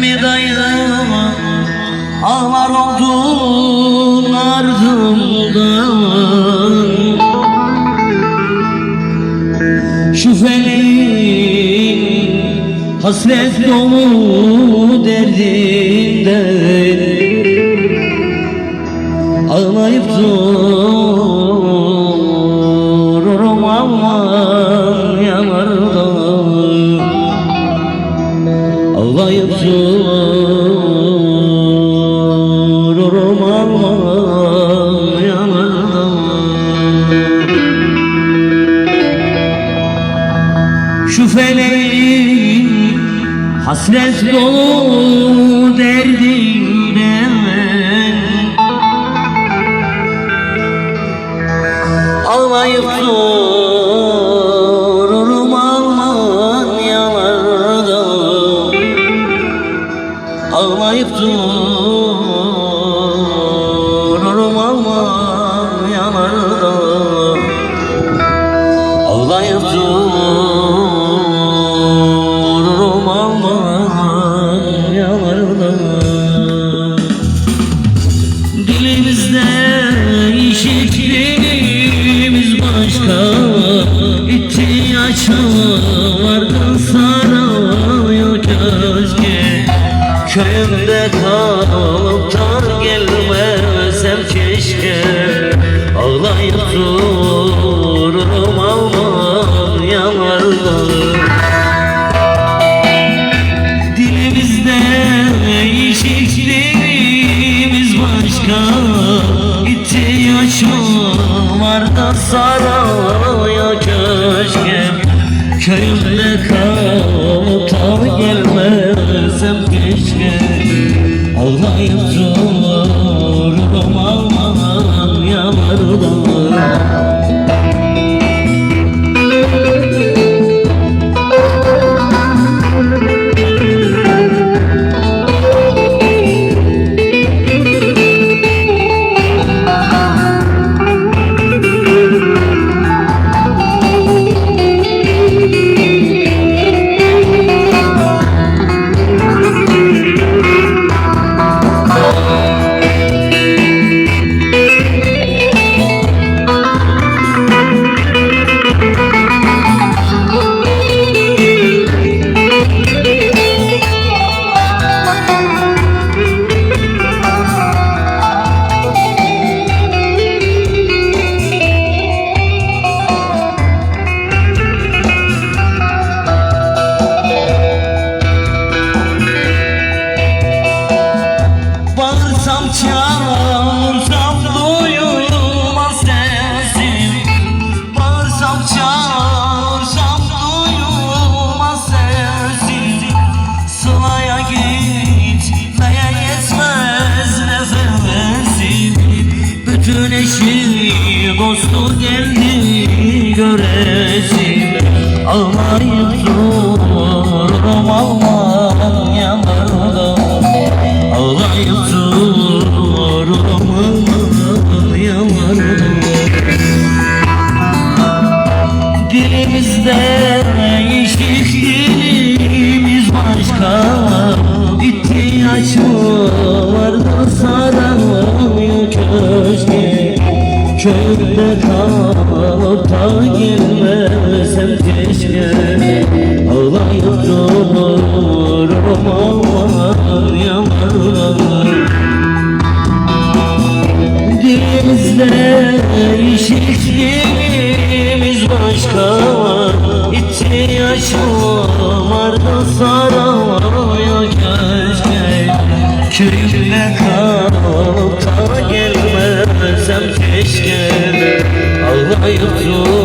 Emmi dayım Ağlar oldun ardımdan. Felin hasret dolu derdinden Ağlayıp dururum Şu feleğin hasret dolu derdinden aman yanarda Dilimizde işittiğimiz başka İhtiyaç vardı sarıyor keşke Köyümde kalıp tar gelmezsem keşke. Ağlayıp dururum aman yanarda başka ihtiyaç var da saraya keşke Köyümde kalıp da gelmezsem keşke Ağlayıp Bütün dostu geldi göresim Ağlayıp dururum Allah'ım yanarda Ağlayıp dururum yanarım Dilimizde işittiğimiz başka ihtiyaç var. Da saramıyor keşke Köyde kalıp da gelmesem keşke Ağlayıp dururum aman yanarım Dilimizde işittiğimiz başka ihtiyaç var da saramıyor keşke Köyümde kalıp keşke. Ağlayıp dur